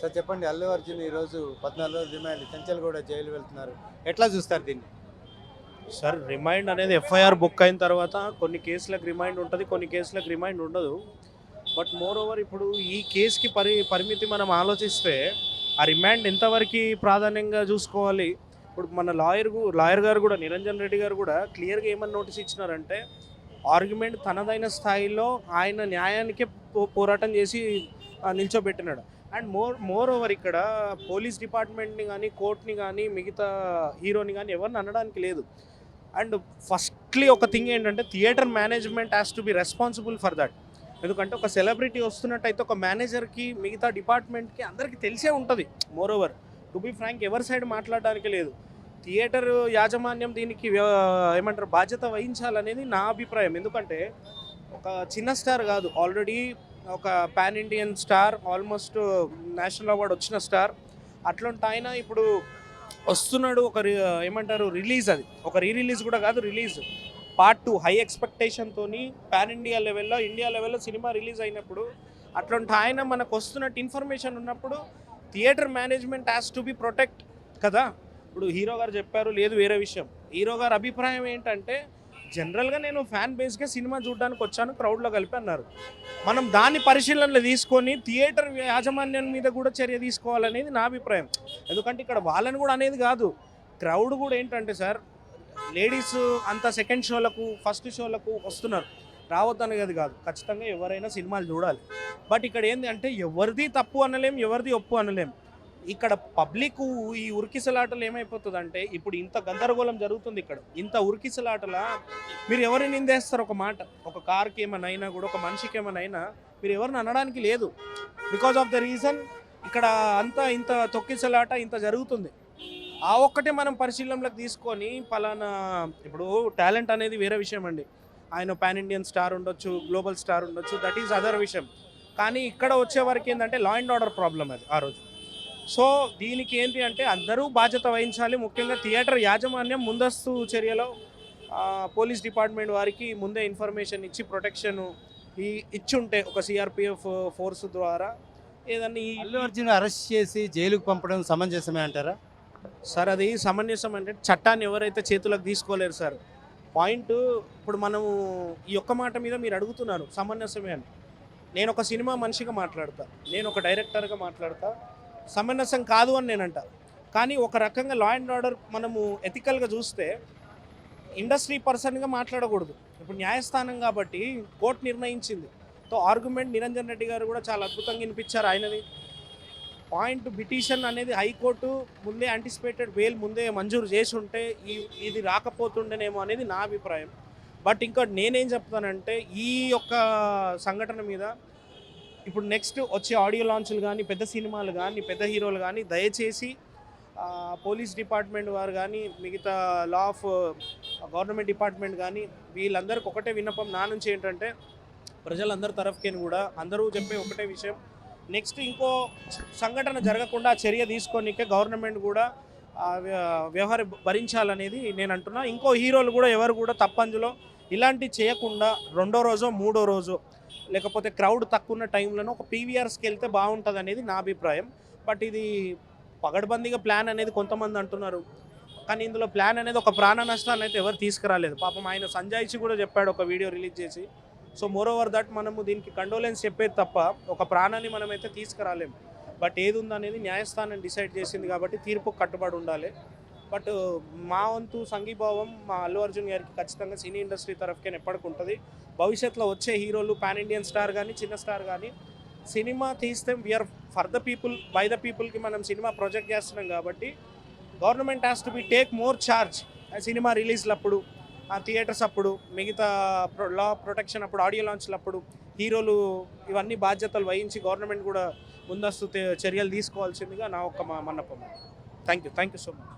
Sir చెప్పండి అల్లు అర్జున్ ఈరోజు పద్నాలుగు రోజులు రిమాండ్ చెంచల్గూడ జైలు వెళ్తున్నారు. ఎట్లా చూస్తారు దీన్ని? సార్ రిమైండ్ అనేది ఎఫ్ఐఆర్ బుక్ అయిన తర్వాత కొన్ని కేసులకు రిమైండ్ ఉంటుంది కొన్ని కేసులకు రిమైండ్ ఉండదు. బట్ మోర్ ఓవర్ ఇప్పుడు ఈ కేసుకి పరి పరిమితి మనం ఆలోచిస్తే ఆ రిమాండ్ ఎంతవరకు ప్రాధాన్యంగా చూసుకోవాలి? ఇప్పుడు మన లాయర్ లాయర్ గారు కూడా నిరంజన్ రెడ్డి గారు కూడా క్లియర్గా ఏమని నోటీస్ ఇచ్చినారంటే ఆర్గ్యుమెంట్ తనదైన స్థాయిలో ఆయన న్యాయానికే పో- పోరాటం చేసి నిల్చోబెట్టినాడు. అండ్ మోర్ మోర్ ఓవర్ ఇక్కడ పోలీస్ డిపార్ట్మెంట్ని కానీ కోర్ట్ని కానీ మిగతా హీరోని కానీ ఎవరిని అనడానికి లేదు. అండ్ ఫస్ట్లీ ఒక థింగ్ ఏంటంటే theatre management has to be responsible for that ఎందుకంటే ఒక సెలబ్రిటీ వస్తున్నట్టయితే ఒక మేనేజర్కి మిగతా డిపార్ట్మెంట్కి అందరికీ తెలిసే ఉంటుంది. More over to be frank ఎవరి సైడ్ మాట్లాడడానికి లేదు. థియేటర్ యాజమాన్యం దీనికి ఏమంటారు బాధ్యత వహించాలనేది నా అభిప్రాయం. ఎందుకంటే ఒక చిన్న స్టార్ కాదు. ఆల్రెడీ ఒక pan Indian star almost national award వచ్చిన స్టార్ అట్లాంటి ఆయన ఇప్పుడు వస్తున్నాడు ఒక రి- ఏమంటారు రిలీజ్ అది. ఒక రీ రిలీజ్ కూడా కాదు రిలీజ్ పార్ట్ టూ హై ఎక్స్పెక్టేషన్తో పాన్ ఇండియా లెవెల్లో ఇండియా లెవెల్లో సినిమా రిలీజ్ అయినప్పుడు అట్లాంటి ఆయన మనకు వస్తున్నట్టు ఇన్ఫర్మేషన్ ఉన్నప్పుడు theatre management has to be protect కదా. ఇప్పుడు హీరో గారు చెప్పారు లేదు వేరే విషయం. హీరో గారు అభిప్రాయం ఏంటంటే జనరల్గా నేను ఫ్యాన్ బేస్గా సినిమా చూడడానికి వచ్చాను క్రౌడ్లో కలిపి అన్నారు. మనం దాన్ని పరిశీలనలో తీసుకొని థియేటర్ యాజమాన్యం మీద కూడా చర్య తీసుకోవాలనేది నా అభిప్రాయం. ఎందుకంటే ఇక్కడ వాళ్ళని కూడా అనేది కాదు. క్రౌడ్ కూడా ఏంటంటే సార్ లేడీస్ అంత సెకండ్ షోలకు ఫస్ట్ షోలకు వస్తున్నారు. రావద్దనేది కాదు. ఖచ్చితంగా ఎవరైనా సినిమాలు చూడాలి. బట్ ఇక్కడ ఏంటి అంటే ఎవరిది తప్పు అనలేం ఎవరిది ఒప్పు అనలేం. ఇక్కడ పబ్లిక్ ఈ ఉరికిసలాటలు ఏమైపోతుందంటే ఇప్పుడు ఇంత గందరగోళం జరుగుతుంది ఇక్కడ. ఇంత ఉరికిసలాటల మీరు ఎవరిని నిందేస్తారు? ఒక మాట. ఒక కార్కి ఏమైనా అయినా కూడా ఒక మనిషికి ఏమైనా అయినా మీరు ఎవరిని అనడానికి లేదు. బికాజ్ ఆఫ్ ద రీజన్ ఇక్కడ అంతా ఇంత తొక్కిసలాట ఇంత జరుగుతుంది. ఆ ఒక్కటే మనం పరిశీలనలోకి తీసుకొని పలానా ఇప్పుడు టాలెంట్ అనేది వేరే విషయం అండి. ఆయన పాన్ ఇండియన్ స్టార్ ఉండొచ్చు గ్లోబల్ స్టార్ ఉండొచ్చు దట్ ఈజ్ అదర్ విషయం. కానీ ఇక్కడ వచ్చే వరకు ఏంటంటే లా అండ్ ఆర్డర్ ప్రాబ్లం అది ఆ రోజు. సో దీనికి ఏంటి అంటే అందరూ బాధ్యత వహించాలి. ముఖ్యంగా థియేటర్ యాజమాన్యం ముందస్తు చర్యలో పోలీస్ డిపార్ట్మెంట్ వారికి ముందే ఇన్ఫర్మేషన్ ఇచ్చి ప్రొటెక్షన్ ఈ ఇచ్చుంటే ఒక సిఆర్పిఎఫ్ ఫోర్స్ ద్వారా ఏదన్నా ఈ అల్లు అర్జున్ అరెస్ట్ చేసి జైలుకు పంపడం సమంజసమే అంటారా? సార్ అది సమంజసం అంటే చట్టాన్ని ఎవరైతే చేతులకు తీసుకోలేరు సార్. పాయింట్ ఇప్పుడు మనము ఈ ఒక్క మాట మీద మీరు అడుగుతున్నారు సమంజసమే అని. నేను ఒక సినిమా మనిషిగా మాట్లాడతా. నేను ఒక డైరెక్టర్గా మాట్లాడతా. సమంజసం కాదు అని నేనంట. కానీ ఒక రకంగా లా అండ్ ఆర్డర్ మనము ఎథికల్గా చూస్తే ఇండస్ట్రీ పర్సన్గా మాట్లాడకూడదు. ఇప్పుడు న్యాయస్థానం కాబట్టి కోర్టు నిర్ణయించింది. తో ఆర్గ్యుమెంట్ నిరంజన్ రెడ్డి గారు కూడా చాలా అద్భుతంగా వినిపించారు ఆయనది. పాయింట్ పిటిషన్ అనేది హైకోర్టు ముందే యాంటిసిపేటెడ్ బెయిల్ ముందే మంజూరు చేసి ఉంటే ఈ ఇది రాకపోతుండేనేమో అనేది నా అభిప్రాయం. బట్ ఇంకా నేనేం చెప్తానంటే ఈ యొక్క సంఘటన మీద ఇప్పుడు నెక్స్ట్ వచ్చే ఆడియో లాంచ్లు కానీ పెద్ద సినిమాలు కానీ పెద్ద హీరోలు కానీ దయచేసి పోలీస్ డిపార్ట్మెంట్ వారు కానీ మిగతా లా ఆఫ్ గవర్నమెంట్ డిపార్ట్మెంట్ కానీ వీళ్ళందరికీ ఒకటే విన్నపం నా నుంచి ఏంటంటే ప్రజలందరి తరఫుకేని కూడా అందరూ చెప్పే ఒకటే విషయం. నెక్స్ట్ ఇంకో సంఘటన జరగకుండా చర్య తీసుకొనికే గవర్నమెంట్ కూడా వ్య- వ్యవహార భరించాలనేది నేను అంటున్నా. ఇంకో హీరోలు కూడా ఎవరు కూడా తప్పందులో ఇలాంటివి చేయకుండా రెండో రోజో మూడో రోజో లేకపోతే క్రౌడ్ తక్కువ ఉన్న ఒక పీవీఆర్స్కి వెళ్తే బాగుంటుంది అనేది నా అభిప్రాయం. బట్ ఇది పగడబందీగా ప్లాన్ అనేది కొంతమంది అంటున్నారు. కానీ ఇందులో ప్లాన్ అనేది ఒక ప్రాణ నష్టాన్ని అయితే ఎవరు తీసుకురాలేదు. పాపం ఆయన సంజాయిచి కూడా చెప్పాడు ఒక వీడియో రిలీజ్ చేసి. సో మోర్ ఓవర్ దట్ మనము దీనికి కండోలెన్స్ చెప్పేది తప్ప ఒక ప్రాణాన్ని మనమైతే తీసుకురాలేము బట్ ఏది ఉందనేది న్యాయస్థానం డిసైడ్ చేసింది కాబట్టి తీర్పు కట్టుబడి ఉండాలి. బట్ మా వంతు సంఘీభావం మా అల్లు అర్జున్ గారికి ఖచ్చితంగా సినీ ఇండస్ట్రీ తరఫుకే ఎప్పటికుంటుంది భవిష్యత్తులో వచ్చే హీరోలు పాన్ ఇండియన్ స్టార్ కానీ చిన్న స్టార్ కానీ సినిమా తీస్తే we're for the people by the పీపుల్కి మనం సినిమా ప్రొజెక్ట్ చేస్తున్నాం కాబట్టి government has to be take more charge cinema రిలీజ్లప్పుడు ఆ థియేటర్స్ అప్పుడు మిగతా లా ప్రొటెక్షన్ అప్పుడు ఆడియో లాంచ్లు అప్పుడు హీరోలు ఇవన్నీ బాధ్యతలు వహించి గవర్నమెంట్ కూడా ముందస్తు చర్యలు తీసుకోవాల్సిందిగా నా ఒక్క మా మన్నపం thank you thank you so much